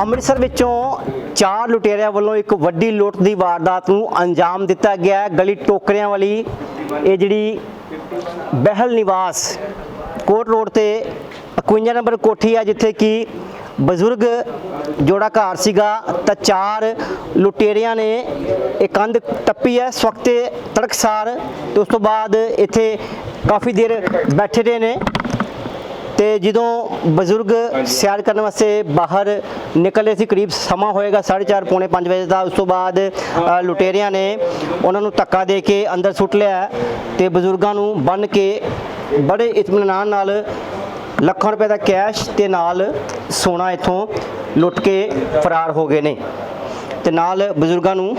ਅੰਮ੍ਰਿਤਸਰ ਵਿੱਚੋਂ ਚਾਰ ਲੁਟੇਰਿਆਂ ਵੱਲੋਂ ਇੱਕ ਵੱਡੀ ਲੁੱਟ ਦੀ ਵਾਰਦਾਤ ਨੂੰ ਅੰਜਾਮ ਦਿੱਤਾ ਗਿਆ ਗਲੀ ਟੋਕਰਿਆਂ ਵਾਲੀ ਇਹ ਜਿਹੜੀ ਬਹਿਲ ਨਿਵਾਸ ਕੋਟ ਰੋਡ ਤੇ 51 ਨੰਬਰ ਕੋਠੀ ਆ, ਜਿੱਥੇ ਕਿ ਬਜ਼ੁਰਗ ਜੋੜਾ ਘਰ ਸੀਗਾ, ਤਾਂ ਚਾਰ ਲੁਟੇਰਿਆਂ ਨੇ ਇਹ ਕੰਧ ਟੱਪੀ ਹੈ, ਇਸ ਵਕਤ ਤੜਕਸਾਰ ਤੇ ਉਸ ਤੋਂ ਬਾਅਦ ਇੱਥੇ ਕਾਫੀ ਦੇਰ ਬੈਠੇ ਰਹੇ ਨੇ ਤੇ ਜਦੋਂ ਬਜ਼ੁਰਗ ਸੈਰ ਕਰਨ ਵਾਸਤੇ ਬਾਹਰ ਨਿਕਲੇ ਸੀ ਕਰੀਬ ਸਮਾਂ ਹੋਏਗਾ 4:30 ਪੌਣੇ 5 ਵਜੇ ਦਾ। ਉਸ ਤੋਂ ਬਾਅਦ ਲੁਟੇਰਿਆਂ ਨੇ ਉਹਨਾਂ ਨੂੰ ਧੱਕਾ ਦੇ ਕੇ ਅੰਦਰ ਸੁੱਟ ਲਿਆ ਤੇ ਬਜ਼ੁਰਗਾਂ ਨੂੰ ਬੰਨ ਕੇ ਬੜੇ ਇਤਮਾਨਾਨ ਨਾਲ ਲੱਖਾਂ ਰੁਪਏ ਦਾ ਕੈਸ਼ ਤੇ ਨਾਲ ਸੋਨਾ ਇੱਥੋਂ ਲੁੱਟ ਕੇ ਫਰਾਰ ਹੋ ਗਏ ਨੇ। ਤੇ ਨਾਲ ਬਜ਼ੁਰਗਾਂ ਨੂੰ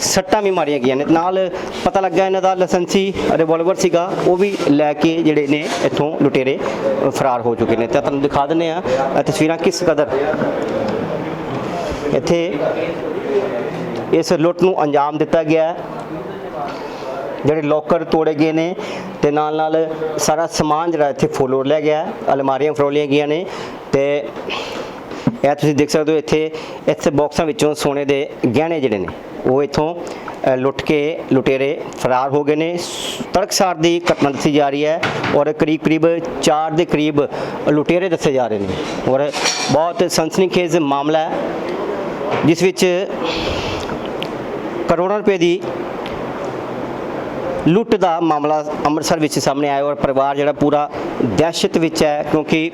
ਸੱਟਾਂ ਵੀ ਮਾਰੀਆਂ ਗਈਆਂ ਨੇ। ਨਾਲ ਪਤਾ ਲੱਗਾ ਇਹਨਾਂ ਦਾ ਲਾਇਸੈਂਸੀ ਰਿਵਾਲਵਰ ਸੀਗਾ, ਉਹ ਵੀ ਲੈ ਕੇ ਜਿਹੜੇ ਨੇ ਇੱਥੋਂ ਲੁਟੇਰੇ ਫਰਾਰ ਹੋ ਚੁੱਕੇ ਨੇ। ਤਾਂ ਤੁਹਾਨੂੰ ਦਿਖਾ ਦਿੰਦੇ ਆ ਤਸਵੀਰਾਂ ਕਿਸ ਕਦਰ ਇੱਥੇ ਇਸ ਲੁੱਟ ਨੂੰ ਅੰਜਾਮ ਦਿੱਤਾ ਗਿਆ ਜਿਹੜੇ ਲੋਕਰ ਤੋੜੇ ਗਏ ਨੇ ਤੇ ਨਾਲ ਨਾਲ ਸਾਰਾ ਸਮਾਨ ਜਿਹੜਾ ਇੱਥੇ ਫੋਲੋਰ ਲਿਆ ਗਿਆ ਅਲਮਾਰੀਆਂ ਫਰੋਲੀਆਂ ਗਈਆਂ ਨੇ ਤੇ ਇਹ ਤੁਸੀਂ ਦੇਖ ਸਕਦੇ ਹੋ, ਇੱਥੇ ਇੱਥੇ ਬਾਕਸਾਂ ਵਿੱਚੋਂ ਸੋਨੇ ਦੇ ਗਹਿਣੇ ਜਿਹੜੇ ਨੇ। ਉਹ ਇੱਥੋਂ ਲੁੱਟ ਕੇ ਲੁਟੇਰੇ ਫਰਾਰ ਹੋ ਗਏ ਨੇ। ਤੜਕਸਾਰ ਦੀ ਘਟਨਾ ਦੱਸੀ ਜਾ ਰਹੀ ਹੈ ਔਰ ਕਰੀਬ ਕਰੀਬ 4 ਦੇ ਕਰੀਬ ਲੁਟੇਰੇ ਦੱਸੇ ਜਾ ਰਹੇ ਨੇ ਔਰ ਬਹੁਤ ਸਨਸਨੀਖੇਜ਼ ਮਾਮਲਾ ਹੈ, ਜਿਸ ਵਿੱਚ ਕਰੋੜਾਂ ਰੁਪਏ ਦੀ ਲੁੱਟ ਦਾ ਮਾਮਲਾ ਅੰਮ੍ਰਿਤਸਰ ਵਿੱਚ ਸਾਹਮਣੇ ਆਇਆ ਔਰ ਪਰਿਵਾਰ ਜਿਹੜਾ ਪੂਰਾ ਦਹਿਸ਼ਤ ਵਿੱਚ ਹੈ ਕਿਉਂਕਿ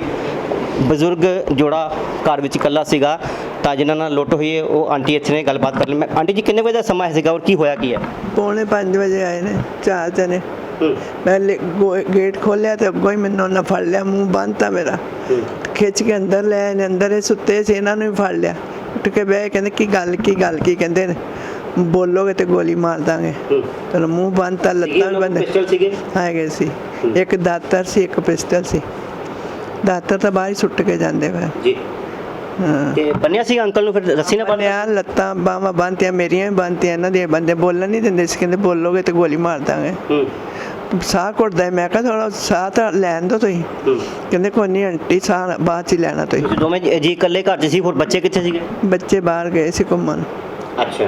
ਬਜ਼ੁਰਗ ਜੋੜਾ ਘਰ ਵਿੱਚ ਇਕੱਲਾ ਸੀਗਾ। ਤਾਂ ਜਿਨ੍ਹਾਂ ਨਾਲ ਲੁੱਟ ਹੋਈ ਹੈ ਉਹ ਆਂਟੀ ਇੱਥੇ ਨੇ ਗੱਲਬਾਤ ਕਰ ਲਈ। ਮੈਂ ਆਂਟੀ ਜੀ ਕਿੰਨੇ ਵਜੇ ਦਾ ਸਮਾਂ ਸੀਗਾ ਔਰ ਕੀ ਹੋਇਆ ਕੀ ਹੈ? ਪੌਣੇ 5 ਵਜੇ ਆਏ ਨੇ ਚਾਰ ਜਣੇ। ਮੈਂ ਲੇ- ਗੋ- ਗੇਟ ਖੋਲਿਆ ਤੇ ਅੱਗੋਂ ਹੀ ਮੈਨੂੰ ਉਹਨਾਂ ਫੜ ਲਿਆ ਮੂੰਹ ਬੰਨਤਾ ਮੇਰਾ। ਖਿੱਚ ਕੇ ਅੰਦਰ ਲੈ ਆਏ ਨੇ ਅੰਦਰ ਇਹ ਸੁੱਤੇ ਸੀ ਇਹਨਾਂ ਨੂੰ ਵੀ ਫੜ ਲਿਆ। ਉੱਠ ਕੇ ਬਹਿ ਕਹਿੰਦੇ ਕੀ ਗੱਲ ਕੀ ਗੱਲ ਕੀ? ਕਹਿੰਦੇ ਨੇ ਬੋਲੋਗੇ ਤੇ ਗੋਲੀ ਮਾਰ ਦਾਂਗੇ। ਚਲੋ ਮੂੰਹ ਬੰਨਤਾ ਲੱਤਾਂ ਵੀ ਪਿਸਟਲ ਸੀਗੇ? ਹੈਗੇ ਸੀ। ਇੱਕ ਦਾਤਰ ਸੀ ਇੱਕ ਪਿਸਟਲ ਸੀ। ਦਾਤਰ ਤਾਂ ਬਾਹਰ ਹੀ ਸੁੱਟ ਕੇ ਜਾਂਦੇ ਵੇ ਜੀ। ਤੇ ਬੰਨਿਆ ਸੀ ਅੰਕਲ ਨੂੰ ਫਿਰ ਰੱਸੀ ਨਾਲ ਬੰਨਿਆ ਲੱਤਾਂ ਬਾਹਾਂ ਬੰਨਤੀਆਂ ਮੇਰੀਆਂ ਵੀ ਬੰਨਤੀਆਂ ਇਹਨਾਂ ਦੀਆਂ ਬੰਦੇ ਬੋਲਣ ਨਹੀਂ ਦਿੰਦੇ ਸੀ ਕਹਿੰਦੇ ਬੋਲੋਗੇ ਤੇ ਗੋਲੀ ਮਾਰ ਦਾਂਗੇ। ਸਾਹ ਘੁੱਟਦਾ। ਮੈਂ ਕਿਹਾ ਥੋੜਾ ਸਾਹ ਤਾਂ ਲੈਣ ਦੋ ਤੁਸੀਂ। ਕਹਿੰਦੇ ਕੋਈ ਨਹੀਂ ਆਂਟੀ ਸਾਹ ਬਾਅਦ ਚ ਹੀ ਲੈਣਾ ਤੁਸੀਂ। ਦੋਵੇਂ ਜੀ ਇਕੱਲੇ ਘਰ 'ਚ ਸੀ ਹੋਰ ਬੱਚੇ ਕਿੱਥੇ ਸੀਗੇ? ਬੱਚੇ ਬਾਹਰ ਗਏ ਸੀ ਘੁੰਮਣ। ਅੱਛਾ।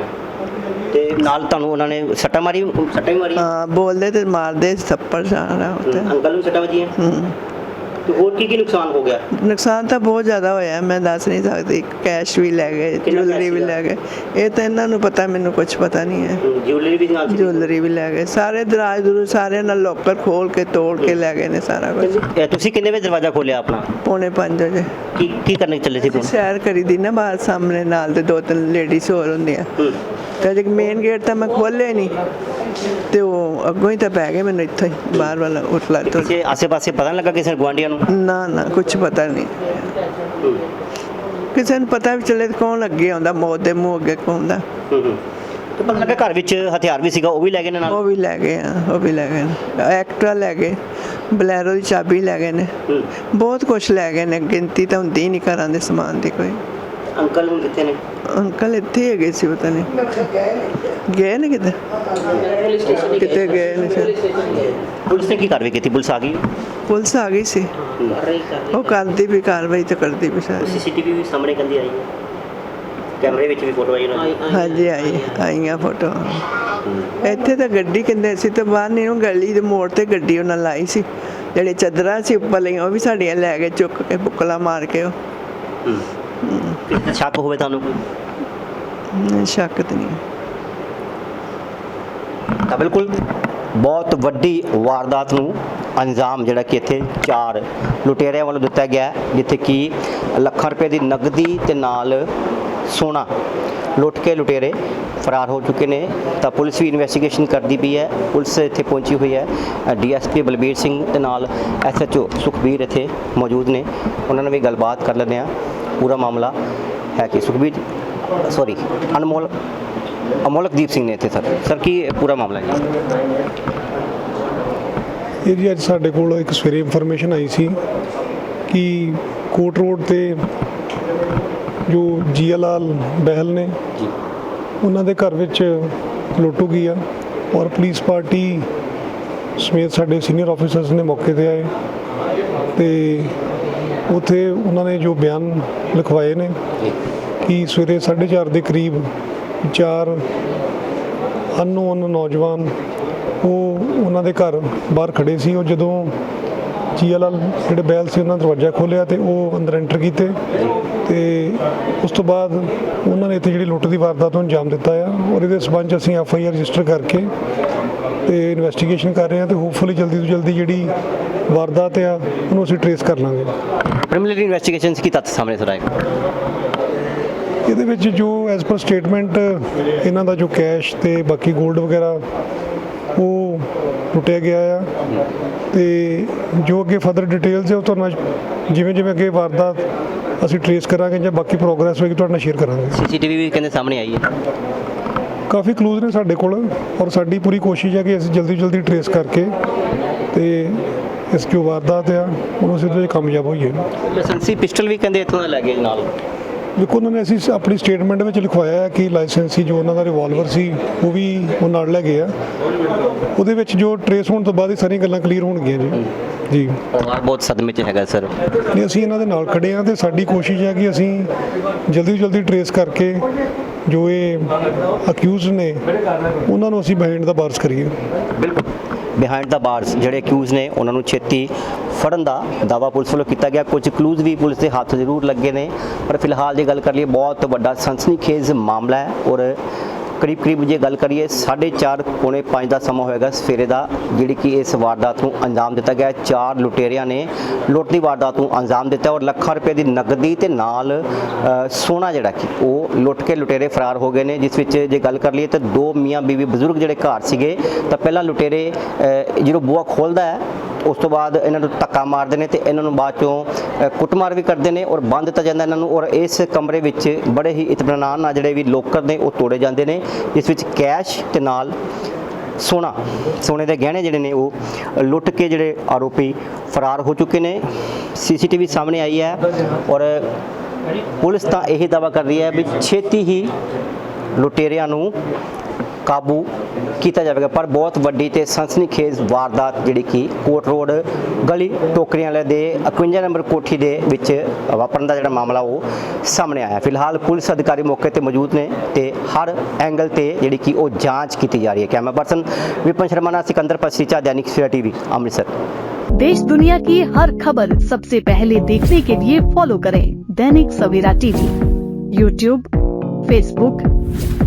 ਤੇ ਨਾਲ ਤੁਹਾਨੂੰ ਉਹਨਾਂ ਨੇ ਸੱਟਾਂ ਮਾਰੀ ਸੱਟਾਂ ਵੀ ਮਾਰੀਆਂ? ਹਾਂ ਬੋਲਦੇ ਤੇ ਮਾਰਦੇ ਥੱਪੜ ਸਾਰਾ ਉੱਤੇ ਅੰਕਲ ਨੂੰ ਸੱਟਾਂ ਵੱਜੀਆਂ? ਹੂੰ। ਤੇ ਹੋਰ ਕੀ ਕੀ ਨੁਕਸਾਨ ਹੋ ਗਿਆ? ਨੁਕਸਾਨ ਤਾਂ ਬਹੁਤ ਜ਼ਿਆਦਾ ਹੋਇਆ ਮੈਂ ਦੱਸ ਨਹੀਂ ਸਕਦੀ। ਕੈਸ਼ ਵੀ ਲੈ ਗਏ ਕਿੰਨਾ ਜੁਐਲਰੀ ਵੀ ਲੈ ਗਏ। ਇਹ ਤਾਂ ਇਹਨਾਂ ਨੂੰ ਪਤਾ ਮੈਨੂੰ ਕੁਝ ਪਤਾ ਨਹੀਂ ਹੈ। ਜਿਊਲਰੀ ਵੀ ਨਾਲ ਸੀ? ਜੁਐਲਰੀ ਵੀ ਲੈ ਗਏ। ਸਾਰੇ ਦਰਾਜ ਦਰੂ ਸਾਰੇ ਨਾਲ ਲੋਕਰ ਖੋਲ ਕੇ ਤੋੜ ਕੇ ਲੈ ਗਏ ਨੇ ਸਾਰਾ ਕੁਝ ਇਹ ਤੁਸੀਂ ਕਿੰਨੇ ਵਜੇ ਦਰਵਾਜ਼ਾ ਖੋਲਿਆ ਆਪਣਾ? ਪੌਣੇ 5 ਵਜੇ। ਕੀ ਕੀ ਕਰਨੇ ਚੱਲੇ ਸੀ ਤੁਸੀਂ ਸੈਰ ਕਰੀਦੀ ਨਾ ਬਾਹਰ ਸਾਹਮਣੇ ਨਾਲ ਤੇ ਦੋ ਤਿੰਨ ਲੇਡੀਜ਼ ਹੋਰ ਹੁੰਦੀਆਂ। ਹੂੰ। ਤੇ ਜੇ ਮੇਨ ਗੇਟ ਤਾਂ ਮੈਂ ਖੋਲ੍ਹਿਆ ਨਹੀਂ। ਤੇ ਉਹ ਅੱਗੋਂ ਹੀ ਤਾਂ ਪੈ ਗਏ ਮੈਨੂੰ ਇੱਥੇ ਹੀ ਬਾਹਰ ਵਾਲਾ ਉਤਲਾ ਤੋਂ ਕਿਸੇ ਆਸੇ-ਪਾਸੇ ਪਤਾ ਨਹੀਂ ਲੱਗਾ ਕਿਸੇ ਗਵਾਂਡੀਆਂ ਨੂੰ? ਨਾ ਨਾ ਕੁਝ ਪਤਾ ਨਹੀਂ ਕਿਸੇ ਨੂੰ ਪਤਾ ਵੀ ਚੱਲੇ ਕੌਣ ਅੱਗੇ ਆਉਂਦਾ ਮੌਤ ਦੇ ਮੂੰਹ ਅੱਗੇ ਕੌਣ ਦਾ ਹੂੰ ਹੂੰ। ਤੇ ਪਤਾ ਲੱਗਾ ਘਰ ਵਿੱਚ ਹਥਿਆਰ ਵੀ ਸੀਗਾ ਉਹ ਵੀ ਲੈ ਗਏ ਨੇ ਨਾਲ? ਉਹ ਵੀ ਲੈ ਗਏ ਆ ਉਹ ਵੀ ਲੈ ਗਏ ਨੇ। ਐਕਟਰਾ ਲੈ ਗਏ ਬਲੈਰੋ ਦੀ ਚਾਬੀ ਲੈ ਗਏ ਨੇ। ਬਹੁਤ ਕੁਝ ਲੈ ਗਏ ਨੇ ਗਿਣਤੀ ਤਾਂ ਹੁੰਦੀ ਹੀ ਨਹੀਂ ਘਰਾਂ ਦੇ ਸਮਾਨ ਦੀ ਕੋਈ। ਅੰਕਲ ਹੁਣ ਕਿੱਥੇ ਨੇ? ਅੰਕਲ ਇੱਥੇ ਹੈਗੇ ਸੀ ਪਤਾ ਨਹੀਂ। ਗਏ ਨੇ ਕਿਤੇ? ਕਿਤੇ ਗਏ ਨੇ ਸ਼ਾਇਦ। ਪੁਲਿਸ ਨੇ ਕੀ ਕਾਰਵਾਈ ਕੀਤੀ? ਪੁਲਿਸ ਆ ਗਈ? ਪੁਲਿਸ ਆ ਗਈ ਸੀ। ਉਹ ਕਰਦੀ ਵੀ ਕਾਰਵਾਈ ਤਾਂ ਕਰਦੀ ਵੀ ਸਾਰੀ ਸੀਸੀਟੀਵੀ ਵੀ ਸਾਹਮਣੇ ਕੰਦੀ ਆਈ ਹੈ। ਕੈਮਰੇ ਵਿੱਚ ਵੀ ਫੋਟੋ ਆਈ ਉਹਨਾਂ ਦੀ। ਹਾਂਜੀ ਆਈ ਆਈਆਂ ਫੋਟੋ ਇੱਥੇ ਤਾਂ ਗੱਡੀ ਕਹਿੰਦੇ ਸੀ ਤੇ ਬਾਹਰ ਨਹੀਂ ਉਹ ਗਲੀ ਦੇ ਮੋੜ ਤੇ ਗੱਡੀ ਉਹਨਾਂ ਲਾਈ ਸੀ। ਜਿਹੜੇ ਚੱਦਰਾਂ ਸੀ ਉੱਪਰ ਲਈਆਂ ਉਹ ਵੀ ਸਾਡੀਆਂ ਲੈ ਗਏ ਚੁੱਕ ਕੇ ਬੁੱਕਲਾ ਮਾਰ ਕੇ ਉਹ। ਹੂੰ। ਸ਼ੱਕ ਹੋਵੇ ਤੁਹਾਨੂੰ ਕੋਈ? ਨਹੀਂ, ਸ਼ੱਕ ਤਾਂ ਨਹੀਂ। ਤਾਂ ਬਿਲਕੁਲ ਬਹੁਤ ਵੱਡੀ ਵਾਰਦਾਤ ਨੂੰ ਅੰਜਾਮ ਜਿਹੜਾ ਕਿ ਇੱਥੇ ਚਾਰ ਲੁਟੇਰਿਆਂ ਵੱਲੋਂ ਦਿੱਤਾ ਗਿਆ ਜਿੱਥੇ ਕਿ ਲੱਖਾਂ ਰੁਪਏ ਦੀ ਨਗਦੀ ਤੇ ਨਾਲ ਸੋਨਾ ਲੁੱਟ ਕੇ ਲੁਟੇਰੇ ਫਰਾਰ ਹੋ ਚੁੱਕੇ ਨੇ। ਤਾਂ ਪੁਲਿਸ ਵੀ ਇਨਵੈਸਟੀਗੇਸ਼ਨ ਕਰਦੀ ਪਈ ਹੈ। ਪੁਲਿਸ ਇੱਥੇ ਪਹੁੰਚੀ ਹੋਈ ਹੈ। ਡੀਐਸਪੀ ਬਲਬੀਰ ਸਿੰਘ ਤੇ ਨਾਲ ਐਸਐਚਓ ਸੁਖਬੀਰ ਇੱਥੇ ਮੌਜੂਦ ਨੇ। ਉਹਨਾਂ ਨਾਲ ਵੀ ਗੱਲਬਾਤ ਕਰ ਲੈਂਦੇ ਆ ਪੂਰਾ ਮਾਮਲਾ ਹੈ ਕਿ ਸੁਖਬੀਰ ਸੌਰੀ ਅਨਮੋਲ ਅਮੋਲਕਦੀਪ ਸਿੰਘ ਨੇ ਇੱਥੇ ਸਰ। ਸਰ ਕੀ ਪੂਰਾ ਮਾਮਲਾ ਹੈ? ਇਹ ਜੀ ਅੱਜ ਸਾਡੇ ਕੋਲ ਇੱਕ ਸਵੇਰੇ ਇਨਫੋਰਮੇਸ਼ਨ ਆਈ ਸੀ ਕਿ ਕੋਟ ਰੋਡ ਤੇ ਜੋ ਜੀਆਲਾਲ ਬਹਿਲ ਨੇ ਜੀ। ਉਹਨਾਂ ਦੇ ਘਰ ਵਿੱਚ ਲੁੱਟ ਹੋ ਗਈ ਆ ਔਰ ਪੁਲਿਸ ਪਾਰਟੀ ਸਮੇਤ ਸਾਡੇ ਸੀਨੀਅਰ ਆਫੀਸਰਸ ਨੇ ਮੌਕੇ ਤੇ ਆਏ ਤੇ ਉੱਥੇ ਉਹਨਾਂ ਨੇ ਜੋ ਬਿਆਨ ਲਿਖਵਾਏ ਨੇ ਕਿ ਸਵੇਰੇ 4:30 ਦੇ ਕਰੀਬ ਚਾਰ ਅਨਨੋਨ ਨੌਜਵਾਨ ਉਹ ਉਹਨਾਂ ਦੇ ਘਰ ਬਾਹਰ ਖੜੇ ਸੀ। ਉਹ ਜਦੋਂ ਜੀਐਲਐਲ ਜਿਹੜੇ ਬੈਲ ਸੀ ਉਹਨਾਂ ਦਾ ਦਰਵਾਜ਼ਾ ਖੋਲ੍ਹਿਆ ਤੇ ਉਹ ਅੰਦਰ ਐਂਟਰ ਕੀਤੇ ਤੇ ਉਸ ਤੋਂ ਬਾਅਦ ਉਹਨਾਂ ਨੇ ਇੱਥੇ ਜਿਹੜੀ ਲੁੱਟ ਦੀ ਵਾਰਦਾਤ ਨੂੰ ਅੰਜਾਮ ਦਿੱਤਾ ਆ ਔਰ ਇਹਦੇ ਸਬੰਧ ਅਸੀਂ ਐਫ ਆਈ ਆਰ ਰਜਿਸਟਰ ਕਰਕੇ ਤੇ ਇਨਵੈਸਟੀਗੇਸ਼ਨ ਕਰ ਰਹੇ ਹਾਂ ਤੇ ਹੋਪਫੁਲੀ ਜਲਦੀ ਤੋਂ ਜਲਦੀ ਜਿਹੜੀ ਵਾਰਦਾਤ ਆ ਉਹਨੂੰ ਅਸੀਂ ਟਰੇਸ ਕਰ ਲਾਂਗੇ। ਪ੍ਰੀਲਿਮਿਨਰੀ ਇਨਵੈਸਟੀਗੇਸ਼ਨ ਕੀ ਤੱਥ ਸਾਹਮਣੇ ਸਰ ਆਏ? ਇਹਦੇ ਵਿੱਚ ਜੋ ਐਜ਼ ਪਰ ਸਟੇਟਮੈਂਟ ਇਹਨਾਂ ਦਾ ਜੋ ਕੈਸ਼ ਤੇ ਬਾਕੀ 골ਡ ਵਗੈਰਾ ਉਹ ਲੁੱਟਿਆ ਗਿਆ ਆ। ਤੇ ਜੋ ਅੱਗੇ ਫਰਦਰ ਡਿਟੇਲਸ ਹੈ ਉਹ ਤੁਹਾਨੂੰ ਜਿਵੇਂ ਜਿਵੇਂ ਅੱਗੇ ਵਾਰਦਾਤ ਅਸੀਂ ਟਰੇਸ ਕਰਾਂਗੇ ਜਾਂ ਬਾਕੀ ਪ੍ਰੋਗਰੈਸ ਹੋਏਗੀ ਤੁਹਾਡੇ ਨਾਲ ਸ਼ੇਅਰ ਕਰਾਂਗੇ। ਸੀਸੀਟੀਵੀ ਵੀ ਕਹਿੰਦੇ ਸਾਹਮਣੇ ਆਈ ਹੈ। ਕਾਫੀ ਕਲੂਜ਼ ਨੇ ਸਾਡੇ ਕੋਲ ਔਰ ਸਾਡੀ ਪੂਰੀ ਕੋਸ਼ਿਸ਼ ਹੈ ਕਿ ਅਸੀਂ ਜਲਦੀ ਜਲਦੀ ਟਰੇਸ ਕਰਕੇ ਤੇ ਇਸ ਜੋ ਵਾਰਦਾਤ ਆ ਉਹਨੂੰ 'ਚ ਕਾਮਯਾਬ ਹੋਈਏ। ਲਾਇਸੈਂਸੀ ਪਿਸਟਲ ਵੀ ਕਹਿੰਦੇ ਇੱਥੋਂ ਦਾ ਲੈ ਗਏ ਨਾਲ। ਦੇਖੋ ਉਹਨਾਂ ਨੇ ਅਸੀਂ ਆਪਣੀ ਸਟੇਟਮੈਂਟ ਵਿੱਚ ਲਿਖਵਾਇਆ ਹੈ ਕਿ ਲਾਇਸੈਂਸੀ ਜੋ ਉਹਨਾਂ ਦਾ ਰਿਵਾਲਵਰ ਸੀ ਉਹ ਵੀ ਉਹ ਨਾਲ ਲੈ ਗਏ ਆ। ਉਹਦੇ ਵਿੱਚ ਜੋ ਟਰੇਸ ਹੋਣ ਤੋਂ ਬਾਅਦ ਹੀ ਸਾਰੀਆਂ ਗੱਲਾਂ ਕਲੀਅਰ ਹੋਣਗੀਆਂ ਜੀ। ਜੀ। ਪਰਿਵਾਰ ਬਹੁਤ ਸਦਮੇ 'ਚ ਹੈਗਾ ਸਰ। ਨਹੀਂ ਅਸੀਂ ਇਹਨਾਂ ਦੇ ਨਾਲ ਖੜੇ ਹਾਂ ਤੇ ਸਾਡੀ ਕੋਸ਼ਿਸ਼ ਹੈ ਕਿ ਅਸੀਂ ਜਲਦੀ ਤੋਂ ਜਲਦੀ ਟਰੇਸ ਕਰਕੇ ਜੋ ਇਹ ਅਕਿਊਜ਼ ਨੇ ਉਹਨਾਂ ਨੂੰ ਅਸੀਂ ਬਿਹਾਈਂਡ ਦਾ ਬਾਰਸ ਕਰੀਏ। ਬਿਲਕੁਲ। ਬਿਹਾਈਂਡ ਦਾ ਬਾਰਸ ਜਿਹੜੇ ਅਕਿਊਜ਼ ਨੇ, ਉਹਨਾਂ ਨੂੰ ਛੇਤੀ ਫੜਨ ਦਾ ਦਾਵਾ ਪੁਲਿਸ ਵੱਲੋਂ ਕੀਤਾ ਗਿਆ। ਕੁਝ ਕਲੂਜ਼ ਵੀ ਪੁਲਿਸ ਦੇ ਹੱਥ ਜ਼ਰੂਰ ਲੱਗੇ ਨੇ। ਪਰ ਫਿਲਹਾਲ ਜੇ ਗੱਲ ਕਰ ਲਈਏ, ਬਹੁਤ ਵੱਡਾ ਸਨਸਨੀਖੇਜ਼ ਮਾਮਲਾ ਹੈ ਔਰ ਕਰੀਬ ਕਰੀਬ ਜੇ ਗੱਲ ਕਰੀਏ 4:30 ਪੌਣੇ 5 ਦਾ ਸਮਾਂ ਹੋਏਗਾ ਸਵੇਰੇ ਦਾ, ਜਿਹੜੀ ਕਿ ਇਸ ਵਾਰਦਾਤ ਨੂੰ ਅੰਜਾਮ ਦਿੱਤਾ ਗਿਆ। ਚਾਰ ਲੁਟੇਰਿਆਂ ਨੇ ਲੁੱਟ ਦੀ ਵਾਰਦਾਤ ਨੂੰ ਅੰਜਾਮ ਦਿੱਤਾ ਔਰ ਲੱਖਾਂ ਰੁਪਏ ਦੀ ਨਕਦੀ ਤੇ ਨਾਲ ਸੋਨਾ ਜਿਹੜਾ ਕਿ ਉਹ ਲੁੱਟ ਕੇ ਲੁਟੇਰੇ ਫਰਾਰ ਹੋ ਗਏ ਨੇ, ਜਿਸ ਵਿੱਚ ਜੇ ਗੱਲ ਕਰ ਲਈਏ ਤਾਂ ਦੋ ਮੀਆਂ ਬੀਵੀ ਬਜ਼ੁਰਗ ਜਿਹੜੇ ਘਰ ਸੀਗੇ, ਤਾਂ ਪਹਿਲਾਂ ਲੁਟੇਰੇ ਜਦੋਂ ਬੂਹਾ ਖੋਲਦਾ ਹੈ ਉਸ ਤੋਂ ਬਾਅਦ ਇਹਨਾਂ ਨੂੰ ਧੱਕਾ ਮਾਰਦੇ ਨੇ ਤੇ ਇਹਨਾਂ ਨੂੰ ਬਾਅਦ ਚੋਂ ਕੁੱਟਮਾਰ ਵੀ ਕਰਦੇ ਨੇ ਔਰ ਬੰਦ ਦਿੱਤਾ ਜਾਂਦਾ ਇਹਨਾਂ ਨੂੰ ਔਰ ਇਸ ਕਮਰੇ ਵਿੱਚ ਬੜੇ ਹੀ ਇਤਮਾਨਾਨ ਨਾਲ ਜਿਹੜੇ ਵੀ ਲੋਕਰ ਨੇ ਉਹ ਤੋੜੇ ਜਾਂਦੇ ਨੇ, ਇਸ ਵਿੱਚ ਕੈਸ਼ ਤੇ ਨਾਲ ਸੋਨਾ, ਸੋਨੇ ਦੇ ਗਹਿਣੇ ਜਿਹੜੇ ਨੇ ਉਹ ਲੁੱਟ ਕੇ ਜਿਹੜੇ ਆਰੋਪੀ ਫਰਾਰ ਹੋ ਚੁੱਕੇ ਨੇ। ਸੀਸੀਟੀਵੀ ਸਾਹਮਣੇ ਆਈ ਹੈ ਔਰ ਪੁਲਿਸ ਤਾਂ ਇਹ ਦਾਵਾ ਕਰ ਰਹੀ ਹੈ ਵੀ ਛੇਤੀ ਹੀ ਲੁਟੇਰਿਆਂ ਨੂੰ ਕਾਬੂ ਕੀਤਾ ਜਾਵੇਗਾ ਪਰ ਬਹੁਤ ਵੱਡੀ ਤੇ ਸਨਸਨੀਖੇਜ਼ ਵਾਰਦਾਤ ਜਿਹੜੀ ਕਿ ਕੋਟ ਰੋਡ ਗਲੀ ਟੋਕਰੀਆਂ ਵਾਲੇ ਦੇ 51 ਨੰਬਰ ਕੋਠੀ ਦੇ ਵਿੱਚ ਵਾਪਰਨ ਦਾ ਜਿਹੜਾ ਮਾਮਲਾ ਉਹ ਸਾਹਮਣੇ ਆਇਆ ਫਿਲਹਾਲ ਪੁਲਿਸ ਅਧਿਕਾਰੀ ਮੌਕੇ ਤੇ ਮੌਜੂਦ ਨੇ ਤੇ ਹਰ ਐਂਗਲ ਤੇ ਜਿਹੜੀ ਕਿ ਉਹ ਜਾਂਚ ਕੀਤੀ ਜਾ ਰਹੀ ਹੈ ਕੈਮਰਾ ਪਰਸਨ ਵਿਪਨ ਸ਼ਰਮਾ ਨਾਲ ਸਿਕੰਦਰ ਪਸੀਚਾ दैनिक सवेरा टीवी अमृतसर देश दुनिया की हर खबर सबसे पहले देखने के लिए फॉलो करें Dainik Savera TV YouTube Facebook